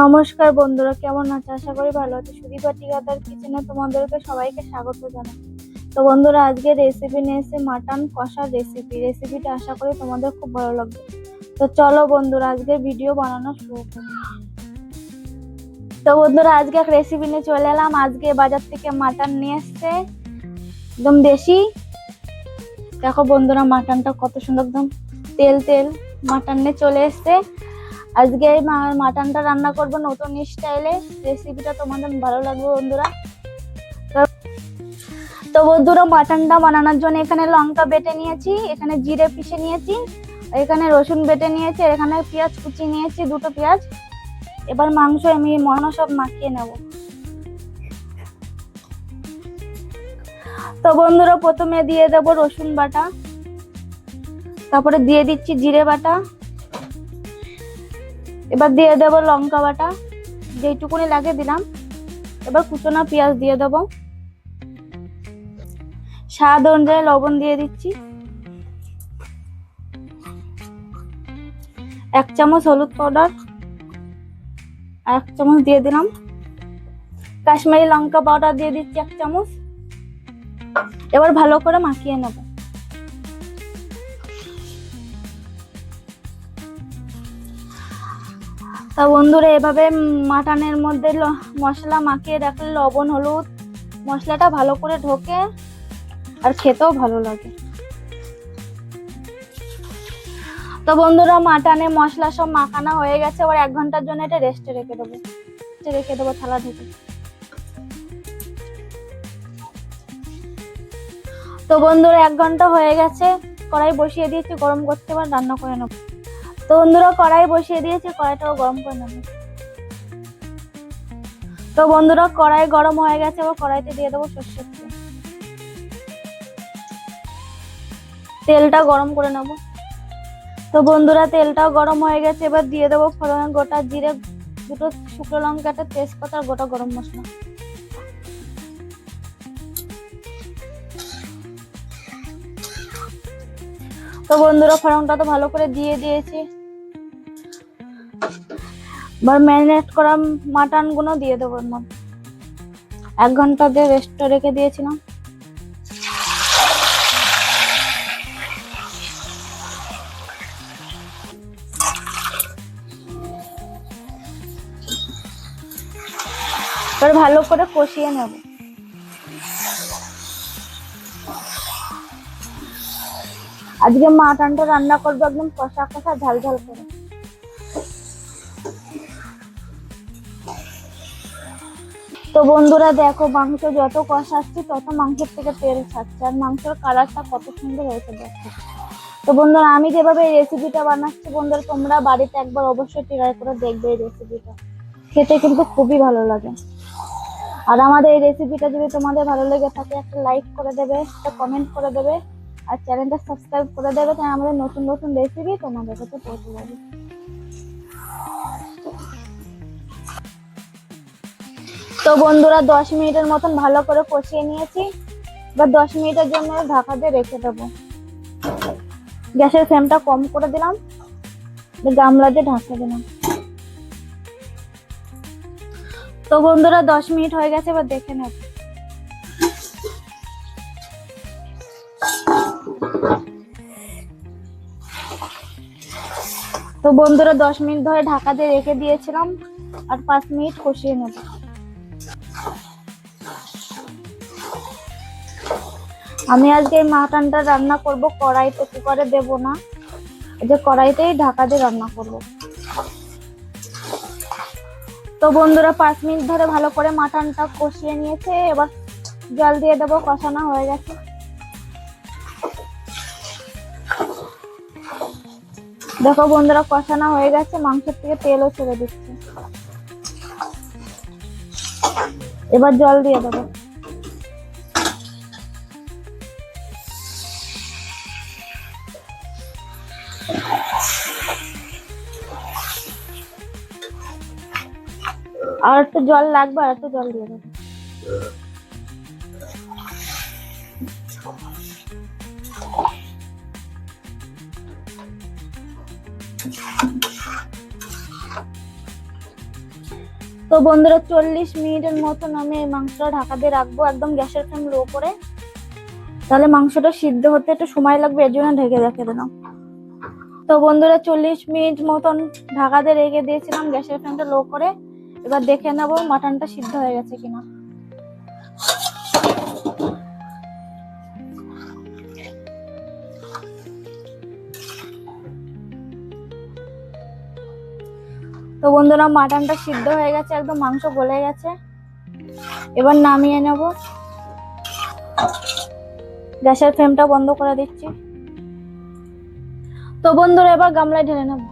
নমস্কার বন্ধুরা, কেমন আছে? আশা করি ভালো আছে। সুদীপা টিকাদার কিচেনে তোমাদেরকে সবাইকে স্বাগত জানাই। তো বন্ধুরা, আজকে রেসিপি নিয়ে এসে মাটন কষার রেসিপি রেসিপিটা আশা করি তোমাদের খুব ভালো লাগবে। তো চলো বন্ধুরা আজকে ভিডিও বানানো শুরু করি। তো বন্ধুরা, আজকে এক রেসিপি নিয়ে চলে এলাম। আজকে বাজার থেকে মাটন নিয়ে এসছে। একদম দেশি। দেখো বন্ধুরা মাটনটা কত সুন্দর, একদম তেল তেল মাটন নিয়ে চলে এসছে। আজকে এই মাটনটা রান্না করব নতুন স্টাইলে। রেসিপিটা তোমাদের ভালো লাগবে বন্ধুরা। তো- বন্ধুরা, মাটনটা বানানোর জন্য এখানে লঙ্কা বেটে নিয়েছি, এখানে জিরে পিষে নিয়েছি, এখানে রসুন বেটে নিয়েছি এখানে পেঁয়াজ কুচি নিয়েছি, দুটো পেঁয়াজ। এবার মাংস আমি মশলা সব মাখিয়ে নেব। তো বন্ধুরা, প্রথমে দিয়ে দেব রসুন বাটা, তারপরে দিয়ে দিচ্ছি জিরে বাটা। এবার দিয়ে দেব লঙ্কা বাটা, যেইটুকুনি লাগে দিলাম। এবার কুচনো পেঁয়াজ দিয়ে দেব। স্বাদ অনুযায়ী লবণ দিয়ে দিচ্ছি। এক চামচ হলুদ পাউডার এক চামচ দিয়ে দিলাম। কাশ্মীরি লঙ্কা পাউডার দিয়ে দিচ্ছি এক চামচ। এবার ভালো করে মাখিয়ে নেব। তা বন্ধুরা, এভাবে মাটনের মধ্যে মশলা মাখিয়ে রাখলে লবণ, হলুদ মশলাটা ভালো করে ঢোকে আর খেতেও ভালো লাগে। তো বন্ধুরা, মাটনে মশলা সব মাখানো হয়ে গেছে, এবার এক ঘণ্টার জন্য এটা রেস্টে রেখে দেবো। রেখে দেবো থালা ঢেকে। তো বন্ধুরা, এক ঘণ্টা হয়ে গেছে, কড়াই বসিয়ে দিয়েছি, গরম করতে এবার রান্না করে নেব। তো বন্ধুরা কড়াই বসিয়ে দিয়েছি, কড়াইটাও গরম করে নেব। তো বন্ধুরা কড়াই গরম হয়ে গেছে, এবার কড়াইতে দিয়ে দেবো সর্ষের তেল। তেলটা গরম করে নেব। তো বন্ধুরা তেলটাও গরম হয়ে গেছে, এবার দিয়ে দেবো ফোড়ন গোটা জিরে, দুটো শুকনো লঙ্কা, একটা তেজপাতা গোটা গরম মশলা। তো বন্ধুরা ফোড়নটা তো ভালো করে দিয়ে দিয়েছি। এবার ম্যারিনেট করা মাটনগুলো দিয়ে দেবো এর মধ্যে। এক ঘণ্টা দিয়ে রেস্টে রেখে দিয়েছিলাম। এবার ভালো করে কষিয়ে নেব। আজকে মাটনটা রান্না করব একদম কষা কষা ঝাল ঝাল করে। তো বন্ধুরা দেখো, মাংস যত কষাচ্ছি, তত মাংসের থেকে তেল ছাড়ছে আর মাংসের কালারটা কত সুন্দর হয়েছে দেখো। তো বন্ধুরা, আমি যেভাবে এই রেসিপিটা বানাচ্ছি, বন্ধুরা, তোমরা বাড়িতে একবার অবশ্যই ট্রাই করে দেখবে এই রেসিপিটা খেতে কিন্তু খুবই ভালো লাগে। আর আমাদের এই রেসিপিটা যদি তোমাদের ভালো লেগে থাকে, একটা লাইক করে দেবে, একটা কমেন্ট করে দেবে, আর চ্যানেলটা সাবস্ক্রাইব করে দেবে তাই আমাদের নতুন নতুন রেসিপি তোমাদের কাছে পৌঁছে যাবে। তো বন্ধুরা, দশ মিনিটের মতন ভালো করে কষিয়ে নিয়েছি। এবার দশ মিনিটের জন্য ঢাকা দিয়ে রেখে দেবো। গ্যাসের ফ্লেমটা কম করে দিলাম। গামলা দিয়ে ঢাকা দিলাম। তো বন্ধুরা, দশ মিনিট হয়ে গেছে, এবার দেখে নেব। তো বন্ধুরা, দশ মিনিট ধরে ঢাকা দিয়ে রেখে দিয়েছিলাম। আর পাঁচ মিনিট কষিয়ে নেব। আমি আজকে এই মাটনটা রান্না করব, কড়াইতে কুকারে দেব না। যে কড়াইতেই ঢাকা দিয়ে রান্না করব। তো বন্ধুরা, পাঁচ মিনিট ধরে ভালো করে মাটনটা কষিয়ে নিয়েছে, এবার জল দিয়ে দেবো, কষানো হয়ে গেছে। দেখো বন্ধুরা, কষানো হয়ে গেছে, মাংসের থেকে তেলও ছেড়ে দিচ্ছে। এবার জল দিয়ে দেবো। আর একটু জল লাগবে আর একটু জল দিয়ে দেবো। তো বন্ধুরা চল্লিশ মিনিটের মতন আমি এই মাংসটা ঢাকা দিয়ে রাখব, একদম গ্যাসের ফ্লেম লো করে। তাহলে মাংসটা সিদ্ধ হতে একটু সময় লাগবে, এর জন্য ঢেকে রেখে দিলাম। তো বন্ধুরা চল্লিশ মিনিট মতন ঢাকা দিয়ে রেখে দিয়েছিলাম, গ্যাসের ফ্লেমটা লো করে। এবার দেখে নেব মাটনটা সিদ্ধ হয়ে গেছে কিনা। তো বন্ধুরা, মাটনটা সিদ্ধ হয়ে গেছে, একদম মাংস গলে গেছে। এবার নামিয়ে নেব। গ্যাসের ফ্লেমটা বন্ধ করে দিচ্ছি। তো বন্ধুরা, এবার গামলায় ঢেলে নেব।